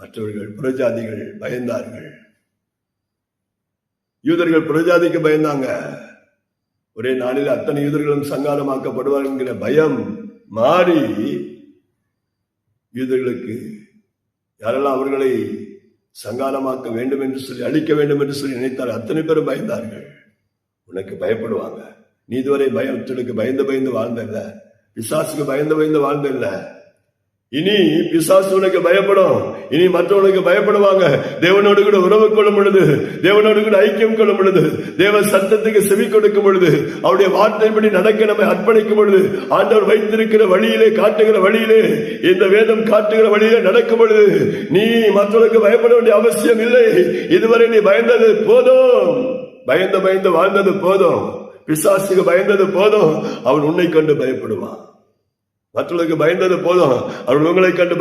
மற்றவர்கள் புறஜாதிகள் பயந்தார்கள். யூதர்கள் புறஜாதிக்கு பயந்தாங்க. ஒரே நாளில் அத்தனை யூதர்களும் சங்காரமாக்கப்படுவார் என்கிற பயம் மாறி யூதர்களுக்கு யாரெல்லாம் அவர்களை சங்காரமாக்க வேண்டும் என்று சொல்லி அழிக்க வேண்டும் என்று சொல்லி நினைத்தார் அத்தனை பேரும் பயந்தார்கள். உனக்கு பயப்படுவாங்க. நீ இதுவரை பயத்துக்கு பயந்து பயந்து வாழ்ந்தல்ல பிசாசுக்கு பயந்து பயந்து வாழ்ந்தல்ல இனி பிசாசுகளுக்கு உனக்கு பயப்படும். இனி மற்றவனுக்கு பயப்படுவாங்க. தேவனோடு கூட உறவு கொள்ளும் பொழுது தேவனோடு கூட ஐக்கியம் கொள்ளும் பொழுது தேவ சத்தத்துக்கு செவி கொடுக்கும் பொழுது அவருடைய வார்த்தைப்படி நடக்க நம்மை அர்ப்பணிக்கும் பொழுது ஆண்டவர் வைத்திருக்கிற வழியிலே காட்டுகிற வழியிலே இந்த வேதம் காட்டுகிற வழியிலே நடக்கும் பொழுது நீ மற்றவனுக்கு பயப்பட வேண்டிய அவசியம் இல்லை. இதுவரை நீ பயந்தது போதும். பயந்து பயந்து வாழ்ந்தது போதும். பிசாசுக்கு பயந்தது போதும். அவன் உன்னை கண்டு பயப்படுவான். மற்றவர்களுக்கு பயந்தது போதும். அவர்கள் உங்களை கண்டு